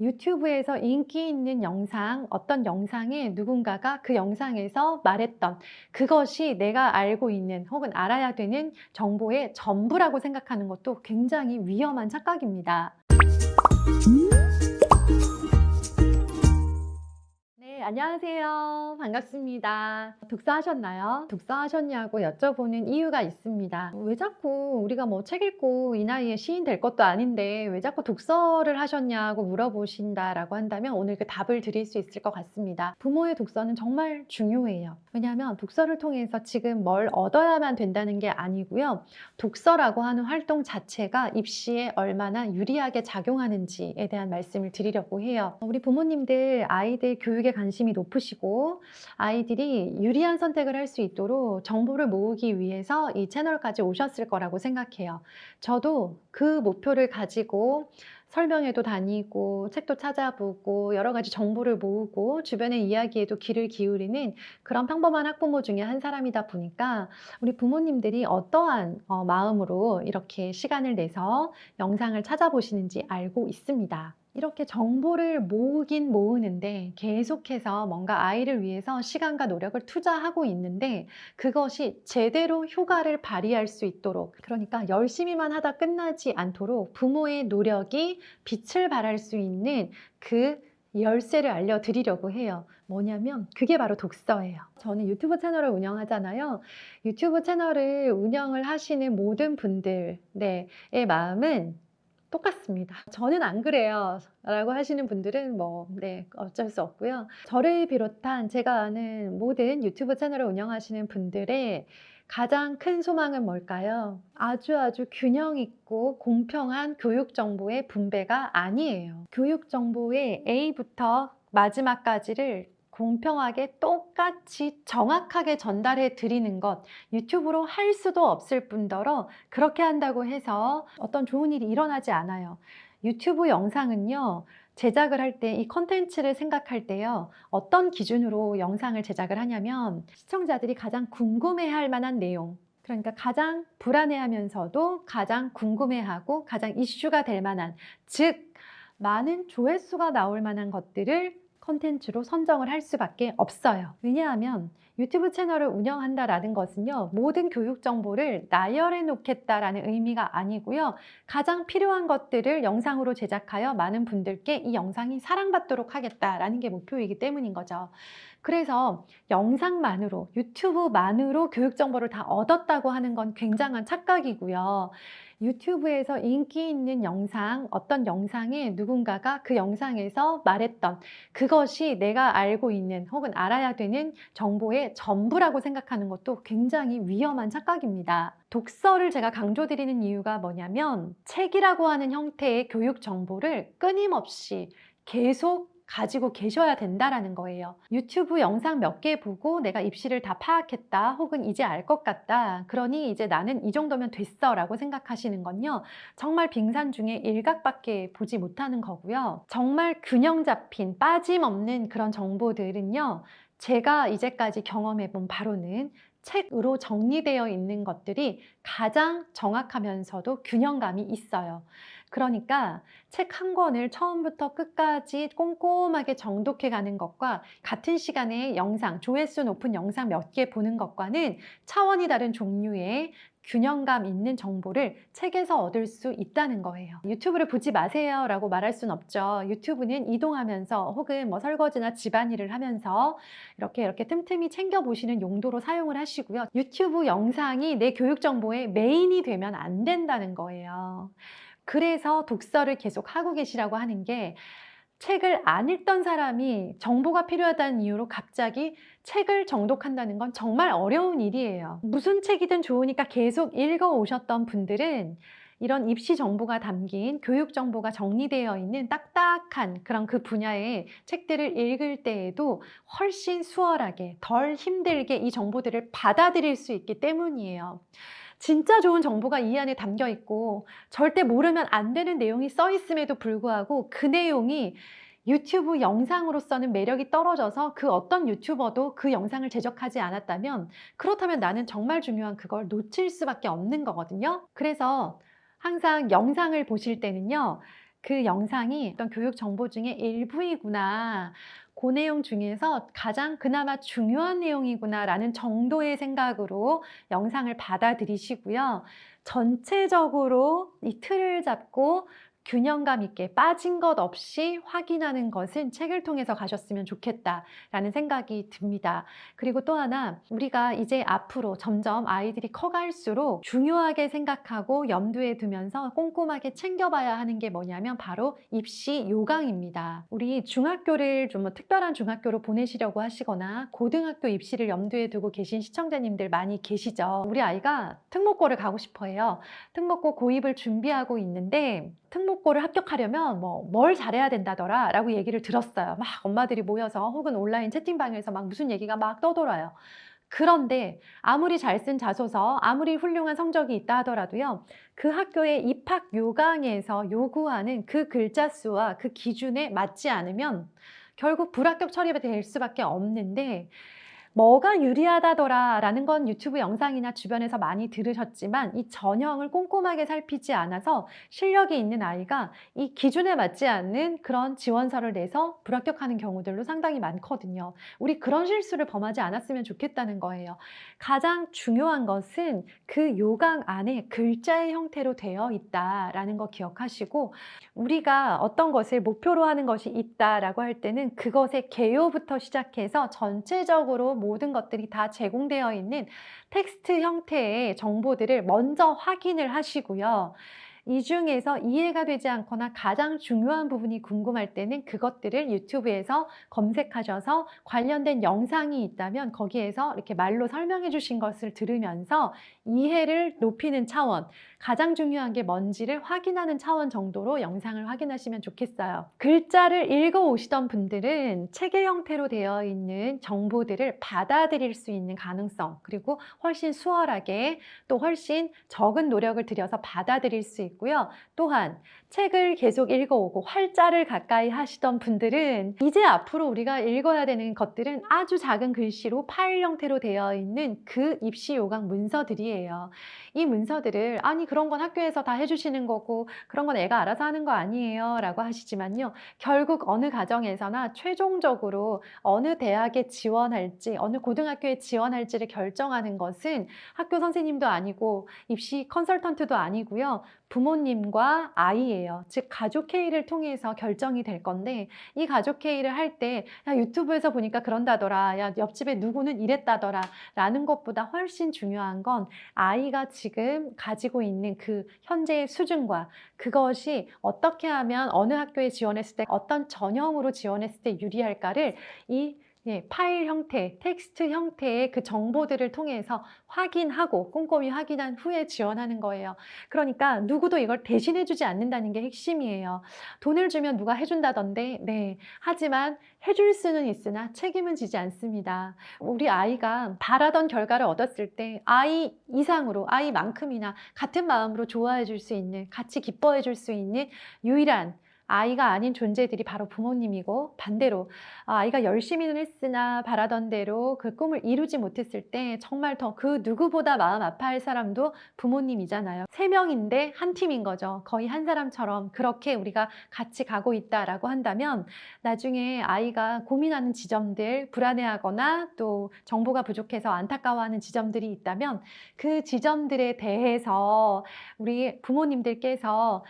유튜브에서 인기 있는 영상, 어떤 영상에 누군가가 그 영상에서 말했던 그것이 내가 알고 있는 혹은 알아야 되는 정보의 전부라고 생각하는 것도 굉장히 위험한 착각입니다. 안녕하세요. 반갑습니다. 독서하셨나요? 독서하셨냐고 여쭤보는 이유가 있습니다. 왜 자꾸 우리가 뭐 책 읽고 이 나이에 시인 될 것도 아닌데 왜 자꾸 독서를 하셨냐고 물어보신다라고 한다면 오늘 그 답을 드릴 수 있을 것 같습니다. 부모의 독서는 정말 중요해요. 왜냐하면 독서를 통해서 지금 뭘 얻어야만 된다는 게 아니고요. 독서라고 하는 활동 자체가 입시에 얼마나 유리하게 작용하는지에 대한 말씀을 드리려고 해요. 우리 부모님들 아이들 교육에 관심 이 높으시고 아이들이 유리한 선택을 할 수 있도록 정보를 모으기 위해서 이 채널까지 오셨을 거라고 생각해요. 저도 그 목표를 가지고 설명회도 다니고 책도 찾아보고 여러 가지 정보를 모으고 주변의 이야기에도 귀를 기울이는 그런 평범한 학부모 중에 한 사람이다 보니까 우리 부모님들이 어떠한 어, 마음으로 이렇게 시간을 내서 영상을 찾아보시는지 알고 있습니다. 이렇게 정보를 모으긴 모으는데 계속해서 뭔가 아이를 위해서 시간과 노력을 투자하고 있는데 그것이 제대로 효과를 발휘할 수 있도록 그러니까 열심히만 하다 끝나지 않도록 부모의 노력이 빛을 발할 수 있는 그 열쇠를 알려드리려고 해요. 뭐냐면 그게 바로 독서예요. 저는 유튜브 채널을 운영하잖아요. 유튜브 채널을 운영을 하시는 모든 분들의 마음은 똑같습니다. 저는 안 그래요. 라고 하시는 분들은 뭐, 네, 어쩔 수 없고요. 저를 비롯한 제가 아는 모든 유튜브 채널을 운영하시는 분들의 가장 큰 소망은 뭘까요? 아주 아주 균형 있고 공평한 교육 정보의 분배가 아니에요. 교육 정보의 A부터 마지막까지를 공평하게 똑같이 정확하게 전달해 드리는 것 유튜브로 할 수도 없을 뿐더러 그렇게 한다고 해서 어떤 좋은 일이 일어나지 않아요. 유튜브 영상은요. 제작을 할 때 이 컨텐츠를 생각할 때요. 어떤 기준으로 영상을 제작을 하냐면 시청자들이 가장 궁금해 할 만한 내용 그러니까 가장 불안해하면서도 가장 궁금해하고 가장 이슈가 될 만한 즉 많은 조회수가 나올 만한 것들을 컨텐츠로 선정을 할 수밖에 없어요. 왜냐하면 유튜브 채널을 운영한다라는 것은요, 모든 교육 정보를 나열해 놓겠다라는 의미가 아니고요, 가장 필요한 것들을 영상으로 제작하여 많은 분들께 이 영상이 사랑받도록 하겠다라는 게 목표이기 때문인 거죠. 그래서 영상만으로, 유튜브만으로 교육 정보를 다 얻었다고 하는 건 굉장한 착각이고요. 유튜브에서 인기 있는 영상, 어떤 영상에 누군가가 그 영상에서 말했던 그것이 내가 알고 있는 혹은 알아야 되는 정보의 전부라고 생각하는 것도 굉장히 위험한 착각입니다. 독서를 제가 강조드리는 이유가 뭐냐면 책이라고 하는 형태의 교육 정보를 끊임없이 계속 가지고 계셔야 된다라는 거예요. 유튜브 영상 몇 개 보고 내가 입시를 다 파악했다 혹은 이제 알 것 같다. 그러니 이제 나는 이 정도면 됐어 라고 생각하시는 건요. 정말 빙산 중에 일각밖에 보지 못하는 거고요. 정말 균형 잡힌 빠짐없는 그런 정보들은요. 제가 이제까지 경험해 본 바로는 책으로 정리되어 있는 것들이 가장 정확하면서도 균형감이 있어요. 그러니까 책 한 권을 처음부터 끝까지 꼼꼼하게 정독해 가는 것과 같은 시간에 영상, 조회수 높은 영상 몇 개 보는 것과는 차원이 다른 종류의 균형감 있는 정보를 책에서 얻을 수 있다는 거예요. 유튜브를 보지 마세요 라고 말할 순 없죠. 유튜브는 이동하면서 혹은 뭐 설거지나 집안일을 하면서 이렇게 이렇게 틈틈이 챙겨보시는 용도로 사용을 하시고요. 유튜브 영상이 내 교육 정보의 메인이 되면 안 된다는 거예요. 그래서 독서를 계속 하고 계시라고 하는 게 책을 안 읽던 사람이 정보가 필요하다는 이유로 갑자기 책을 정독한다는 건 정말 어려운 일이에요. 무슨 책이든 좋으니까 계속 읽어 오셨던 분들은 이런 입시 정보가 담긴 교육 정보가 정리되어 있는 딱딱한 그런 그 분야의 책들을 읽을 때에도 훨씬 수월하게 덜 힘들게 이 정보들을 받아들일 수 있기 때문이에요. 진짜 좋은 정보가 이 안에 담겨 있고 절대 모르면 안 되는 내용이 써 있음에도 불구하고 그 내용이 유튜브 영상으로서는 매력이 떨어져서 그 어떤 유튜버도 그 영상을 제작하지 않았다면 그렇다면 나는 정말 중요한 그걸 놓칠 수밖에 없는 거거든요. 그래서 항상 영상을 보실 때는요. 그 영상이 어떤 교육 정보 중에 일부이구나. 그 내용 중에서 가장 그나마 중요한 내용이구나라는 정도의 생각으로 영상을 받아들이시고요. 전체적으로 이 틀을 잡고 균형감 있게 빠진 것 없이 확인하는 것은 책을 통해서 가셨으면 좋겠다라는 생각이 듭니다. 그리고 또 하나 우리가 이제 앞으로 점점 아이들이 커갈수록 중요하게 생각하고 염두에 두면서 꼼꼼하게 챙겨봐야 하는 게 뭐냐면 바로 입시 요강입니다. 우리 중학교를 좀 뭐 특별한 중학교로 보내시려고 하시거나 고등학교 입시를 염두에 두고 계신 시청자님들 많이 계시죠. 우리 아이가 특목고를 가고 싶어 해요. 특목고 고입을 준비하고 있는데 특목 고를 합격하려면 뭐 뭘 잘해야 된다더라 라고 얘기를 들었어요. 막 엄마들이 모여서 혹은 온라인 채팅방에서 막 무슨 얘기가 막 떠돌아요. 그런데 아무리 잘 쓴 자소서, 아무리 훌륭한 성적이 있다 하더라도요. 그 학교의 입학 요강에서 요구하는 그 글자 수와 그 기준에 맞지 않으면 결국 불합격 처리가 될 수밖에 없는데 뭐가 유리하다더라 라는 건 유튜브 영상이나 주변에서 많이 들으셨지만 이 전형을 꼼꼼하게 살피지 않아서 실력이 있는 아이가 이 기준에 맞지 않는 그런 지원서를 내서 불합격하는 경우들도 상당히 많거든요. 우리 그런 실수를 범하지 않았으면 좋겠다는 거예요. 가장 중요한 것은 그 요강 안에 글자의 형태로 되어 있다라는 거 기억하시고 우리가 어떤 것을 목표로 하는 것이 있다라고 할 때는 그것의 개요부터 시작해서 전체적으로 모든 것들이 다 제공되어 있는 텍스트 형태의 정보들을 먼저 확인을 하시고요. 이 중에서 이해가 되지 않거나 가장 중요한 부분이 궁금할 때는 그것들을 유튜브에서 검색하셔서 관련된 영상이 있다면 거기에서 이렇게 말로 설명해 주신 것을 들으면서 이해를 높이는 차원, 가장 중요한 게 뭔지를 확인하는 차원 정도로 영상을 확인하시면 좋겠어요. 글자를 읽어 오시던 분들은 책의 형태로 되어 있는 정보들을 받아들일 수 있는 가능성, 그리고 훨씬 수월하게 또 훨씬 적은 노력을 들여서 받아들일 수 있고 요. 또한 책을 계속 읽어오고 활자를 가까이 하시던 분들은 이제 앞으로 우리가 읽어야 되는 것들은 아주 작은 글씨로 파일 형태로 되어 있는 그 입시 요강 문서들이에요. 이 문서들을 아니 그런 건 학교에서 다 해주시는 거고 그런 건 애가 알아서 하는 거 아니에요 라고 하시지만요. 결국 어느 가정에서나 최종적으로 어느 대학에 지원할지 어느 고등학교에 지원할지를 결정하는 것은 학교 선생님도 아니고 입시 컨설턴트도 아니고요. 부모님과 아이예요. 즉 가족 회의를 통해서 결정이 될 건데 이 가족 회의를 할 때 유튜브에서 보니까 그런다더라. 야 옆집에 누구는 이랬다더라. 라는 것보다 훨씬 중요한 건 아이가 지금 가지고 있는 그 현재의 수준과 그것이 어떻게 하면 어느 학교에 지원했을 때 어떤 전형으로 지원했을 때 유리할까를 이 예, 파일 형태, 텍스트 형태의 그 정보들을 통해서 확인하고 꼼꼼히 확인한 후에 지원하는 거예요. 그러니까 누구도 이걸 대신해주지 않는다는 게 핵심이에요. 돈을 주면 누가 해준다던데, 네. 하지만 해줄 수는 있으나 책임은 지지 않습니다. 우리 아이가 바라던 결과를 얻었을 때 아이 이상으로, 아이만큼이나 같은 마음으로 좋아해 줄 수 있는, 같이 기뻐해 줄 수 있는 유일한 아이가 아닌 존재들이 바로 부모님이고 반대로 아, 아이가 열심히는 했으나 바라던 대로 그 꿈을 이루지 못했을 때 정말 더 그 누구보다 마음 아파할 사람도 부모님이잖아요. 세 명인데 한 팀인 거죠. 거의 한 사람처럼 그렇게 우리가 같이 가고 있다라고 한다면 나중에 아이가 고민하는 지점들, 불안해하거나 또 정보가 부족해서 안타까워하는 지점들이 있다면 그 지점들에 대해서 우리 부모님들께서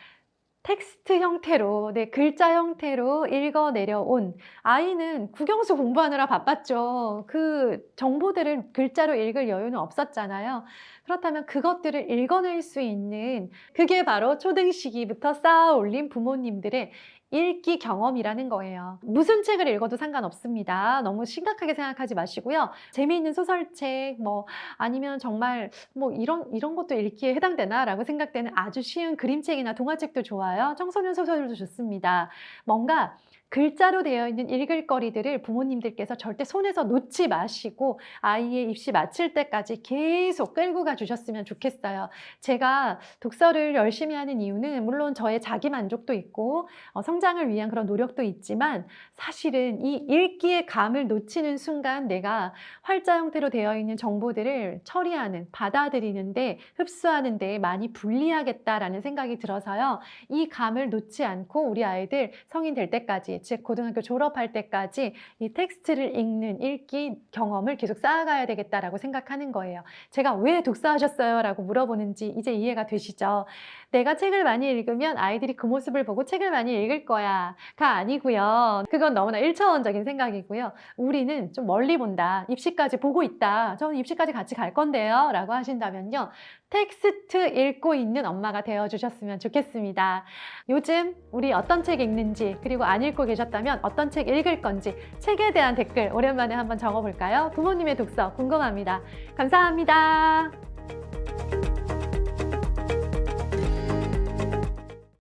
텍스트 형태로, 네, 글자 형태로 읽어 내려온 아이는 국영수 공부하느라 바빴죠. 그 정보들을 글자로 읽을 여유는 없었잖아요. 그렇다면 그것들을 읽어낼 수 있는 그게 바로 초등 시기부터 쌓아 올린 부모님들의 읽기 경험이라는 거예요. 무슨 책을 읽어도 상관없습니다. 너무 심각하게 생각하지 마시고요. 재미있는 소설책, 뭐, 아니면 정말 뭐 이런, 이런 것도 읽기에 해당되나 라고 생각되는 아주 쉬운 그림책이나 동화책도 좋아요. 청소년 소설도 좋습니다. 뭔가 글자로 되어 있는 읽을 거리들을 부모님들께서 절대 손에서 놓지 마시고 아이의 입시 마칠 때까지 계속 끌고 가 주셨으면 좋겠어요. 제가 독서를 열심히 하는 이유는 물론 저의 자기 만족도 있고 어, 성장을 위한 그런 노력도 있지만 사실은 이 읽기의 감을 놓치는 순간 내가 활자 형태로 되어 있는 정보들을 처리하는, 받아들이는데 흡수하는데 많이 불리하겠다라는 생각이 들어서요. 이 감을 놓지 않고 우리 아이들 성인 될즉 고등학교 졸업할 때까지 이 텍스트를 읽는 읽기 경험을 계속 쌓아가야 되겠다라고 생각하는 거예요. 제가 왜 독서하셨어요? 라고 물어보는지 이제 이해가 되시죠? 내가 책을 많이 읽으면 아이들이 그 모습을 보고 책을 많이 읽을 거야. 가 아니고요. 그건 너무나 일차원적인 생각이고요. 우리는 좀 멀리 본다. 입시까지 보고 있다. 저는 입시까지 같이 갈 건데요. 라고 하신다면요. 텍스트 읽고 있는 엄마가 되어 주셨으면 좋겠습니다. 요즘 우리 어떤 책 읽는지, 그리고 안 읽고 계셨다면 어떤 책 읽을 건지, 책에 대한 댓글 오랜만에 한번 적어볼까요? 부모님의 독서 궁금합니다. 감사합니다.